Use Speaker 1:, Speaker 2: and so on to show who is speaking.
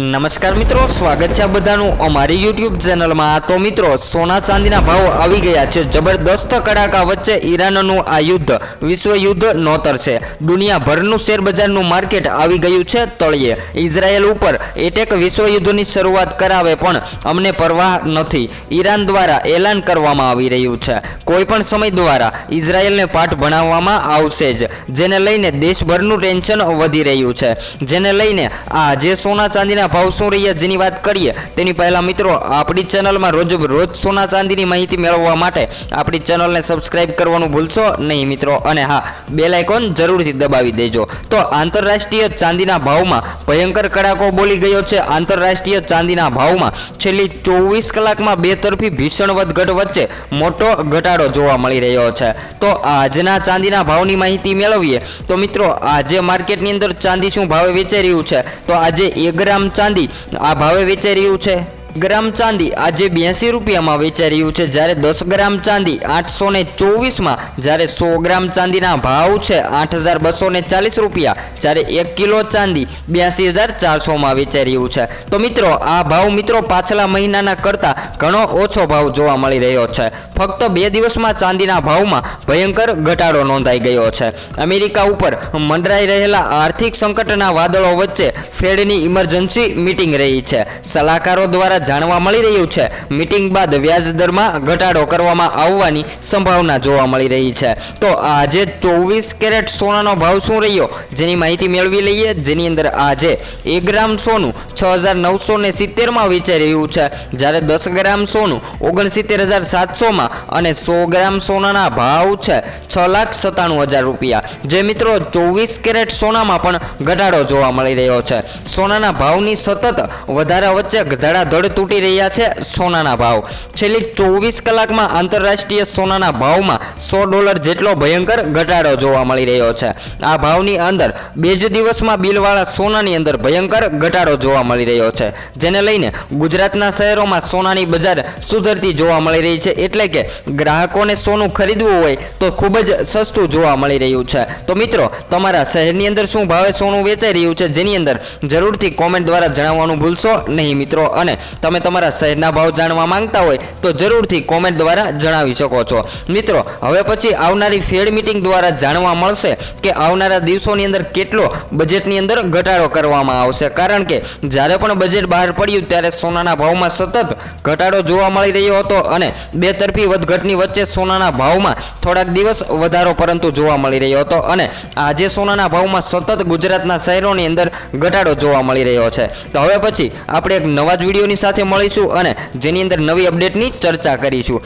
Speaker 1: નમસ્કાર મિત્રો, સ્વાગત છે બધાનું અમારી યુટ્યુબ ચેનલમાં. તો મિત્રો, સોના ચાંદીના ભાવ આવી ગયા છે. જબરદસ્ત કડાકા વચ્ચે ઈરાનનું આ યુદ્ધ વિશ્વ યુદ્ધ નોતર છે. દુનિયાભરનું શેરબજારનું માર્કેટ આવી ગયું છે તળિયે. ઇઝરાયેલ ઉપર એટેક વિશ્વ યુદ્ધની શરૂઆત કરાવે પણ અમને પરવાહ નથી. ઈરાન દ્વારા એલાન કરવામાં આવી રહ્યું છે. કોઈ પણ સમય દ્વારા ઇઝરાયેલને પાઠ ભણાવવામાં આવશે જ, જેને લઈને દેશભરનું ટેન્શન વધી રહ્યું છે. જેને લઈને આ જે સોના ચાંદીના ભાવ શું રહ્યા જેની વાત કરીએ, તેની પહેલાં મિત્રો આપણી ચેનલમાં રોજ રોજ સોના ચાંદીની માહિતી મેળવવા માટે આપણી ચેનલને સબસ્ક્રાઇબ કરવાનું ભૂલશો નહીં મિત્રો. અને હા બેલ આઇકોન જરૂરથી દબાવી દેજો. તો આંતરરાષ્ટ્રીય ચાંદીના ભાવમાં ભયંકર કડાકો બોલી ગયો છે. આંતરરાષ્ટ્રીય ચાંદીના ભાવમાં છેલ્લી ચોવીસ કલાકમાં બે તરફી ભીષણ વધઘટ વચ્ચે મોટો ઘટાડો જોવા મળી રહ્યો છે. તો આજના ચાંદીના ભાવની માહિતી મેળવીએ, તો મિત્રો આજે માર્કેટની અંદર ચાંદી શું ભાવે વેચાઈ રહ્યું છે? તો આજે એક ગ્રામ ચાંદી. આ ભાવે વેચાઈ રહ્યું છે. ગ્રામ ચાંદી આજે બ્યાસી રૂપિયામાં વેચાઈ રહ્યું છે. જ્યારે દસ ગ્રામ ચાંદી આઠસો ને ચોવીસમાં, જ્યારે સો ગ્રામ ચાંદીના ભાવ છે આઠ હજાર બસો ને ચાલીસ રૂપિયા, જ્યારે એક કિલો ચાંદી બ્યાસી હજાર ચારસોમાં વેચાઈ રહ્યું છે. તો મિત્રો, આ ભાવ મિત્રો પાછલા મહિનાના કરતાં ઘણો ઓછો ભાવ જોવા મળી રહ્યો છે. ફક્ત બે દિવસમાં ચાંદીના ભાવમાં ભયંકર ઘટાડો નોંધાઈ ગયો છે. અમેરિકા ઉપર મંડરાઈ રહેલા આર્થિક સંકટના વાદળો વચ્ચે ફેડની ઇમરજન્સી મિટિંગ રહી છે. સલાહકારો દ્વારા જાણવા મળી રહ્યું છે. મિટિંગ બાદ વ્યાજ દરમાં ઘટાડો કરવામાં આવવાની સંભાવના જોવા મળી રહી છે. તો આજે ચોવીસ કેરેટ સોનાનો ભાવ શું રહ્યો? જેની માહિતી મેળવી લઈએ. જેની અંદર આજે એક ગ્રામ સોનું છ હજાર નવસો ને સિત્તેરમાં વેચાઈ રહ્યું છે. જ્યારે દસ ગ્રામ સોનું ઓગણસિત્તેર હજાર સાતસોમાં અને સો ગ્રામ સોનાના ભાવ છે છ લાખ સત્તાણું હજાર રૂપિયા. જે મિત્રો ચોવીસ કેરેટ સોનામાં પણ ઘટાડો જોવા મળી રહ્યો છે. સોનાના ભાવની સતત વધારા વચ્ચે ધડાધડ તૂટી રહ્યા છે સોનાના ભાવ. છેલ્લી ચોવીસ કલાકમાં આંતરરાષ્ટ્રીય સોનાના ભાવમાં સો ડોલર જેટલો ભયંકર ઘટાડો જોવા મળી રહ્યો છે. આ ભાવની અંદર બે જ દિવસમાં બિલવાળા સોનાની અંદર ભયંકર ઘટાડો જોવા મળી રહ્યો છે, જેને લઈને ગુજરાતના શહેરોમાં સોનાની બજાર સુધરતી જોવા મળી રહી છે. એટલે કે ગ્રાહકોને સોનું ખરીદવું હોય તો ખૂબ જ સસ્તું જોવા મળી રહ્યું છે. તો મિત્રો, તમારા શહેરની અંદર શું ભાવે સોનું વેચાઈ રહ્યું છે? જેની અંદર જરૂરથી કોમેન્ટ દ્વારા જણાવવાનું ભૂલશો નહીં મિત્રો. અને તમે તમારા શહેરના ભાવ જાણવા માંગતા હોય તો જરૂરથી કોમેન્ટ દ્વારા જણાવી શકો છો. મિત્રો, હવે પછી આવનારી ફેડ મિટિંગ દ્વારા જાણવા મળશે કે આવનારા દિવસોની અંદર કેટલો બજેટની અંદર ઘટાડો કરવામાં આવશે. કારણ કે જ્યારે પણ બજેટ બહાર પડ્યું ત્યારે સોનાના ભાવમાં સતત ઘટાડો જોવા મળી રહ્યો હતો અને બે તરફી વધઘટની વચ્ચે સોનાના ભાવમાં થોડાક દિવસ વધારો પરંતુ જોવા મળી રહ્યો હતો અને આજે સોનાના ભાવમાં સતત ગુજરાતના શહેરોની અંદર ઘટાડો જોવા મળી રહ્યો છે. તો હવે પછી આપણે એક નવા જ વિડીયોની સાથે મળીશું અને જેની અંદર નવી અપડેટની ચર્ચા કરીશું.